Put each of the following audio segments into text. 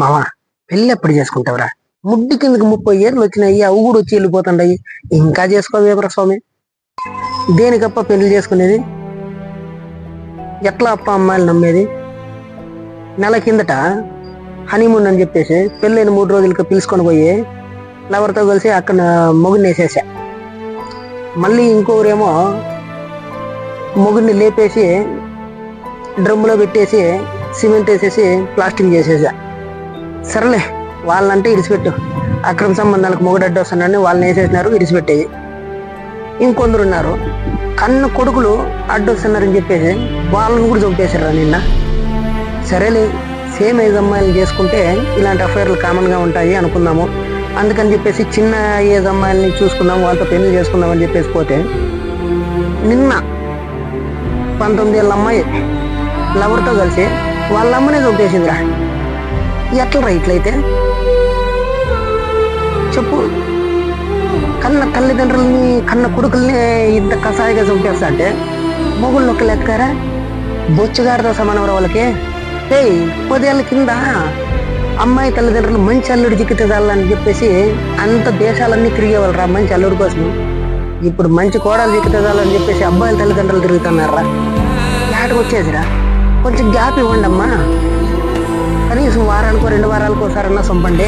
మావా పెళ్ళి ఎప్పుడు చేసుకుంటావురా? ముడ్డి కిందకి ముప్పై ఏళ్ళు వచ్చినాయి అవి కూడా వచ్చి వెళ్ళిపోతుండయి. ఇంకా చేసుకోవేమరా స్వామి. దేనికప్ప పెళ్ళి చేసుకునేది? ఎట్లా అప్ప అమ్మాయిలు నమ్మేది? నెల కిందట హనీమూన్ అని చెప్పేసి పెళ్ళైన మూడు రోజులకి పిలుచుకొని పోయి లవర్తో కలిసి అక్కడ మొగుడిని వేసేసా మళ్ళీ ఇంకొకరేమో మొగుడిని లేపేసి డ్రమ్ములో పెట్టేసి సిమెంట్ వేసేసి ప్లాస్టింగ్ చేసేసా. సరేలే వాళ్ళంటే ఇరిసిపెట్టు అక్రమ సంబంధాలకు మొగుడు వస్తున్నాడని వాళ్ళని వేసేసినారు ఇరిసిపెట్టేది ఇంకొందరు ఉన్నారు కన్ను కొడుకులు అడ్డు వస్తున్నారని చెప్పేసి వాళ్ళని కూడా చంపేశారు నిన్న. సరేలే సేమ్ ఏజ్ అమ్మాయిలు చేసుకుంటే ఇలాంటి అఫైర్లు కామన్గా ఉంటాయి అనుకుందాము. అందుకని చెప్పేసి చిన్న ఏజ్ అమ్మాయిల్ని చూసుకుందాం వాళ్ళతో పెళ్ళి చేసుకుందాం అని చెప్పేసి పోతే నిన్న పంతొమ్మిది ఏళ్ళ అమ్మాయి లవర్తో కలిసి వాళ్ళ అమ్మనే చంపేసిందిరా. ఎట్లా ఇట్లయితే? చెప్పు. కన్న తల్లిదండ్రుల్ని కన్న కొడుకుల్ని ఇంత కసాయిగా చంపేస్తా అంటే మొగుళ్ళు ఒక లెక్కరా బొచ్చుగారితో సమానం రా వాళ్ళకి? ఏయ్ పదేళ్ళ కింద అమ్మాయి తల్లిదండ్రులు మంచి అల్లుడు చిక్కితే చాలని చెప్పేసి అంత దేశాలన్నీ తిరిగేవాళ్ళు రా మంచి అల్లుడి కోసం? ఇప్పుడు మంచి కోడలు చిక్కితే చెప్పేసి అబ్బాయిల తల్లిదండ్రులు తిరుగుతున్నారా? ఏటకు వచ్చేదిరా కొంచెం గ్యాప్ ఇవ్వండి అమ్మా కనీసం వారానికో రెండు వారాలకు ఒకసారన్నా సొంపండి.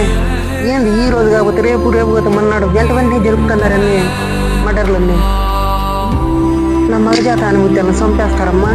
ఏంది ఈ రోజు కాకపోతే రేపు రేపు పోతే మన్నాడు. వెంట వెంటనే జరుపుతున్నారన్నీ మర్డర్లన్నీ నా మగజాత అనుమతి చంపేస్తారమ్మా.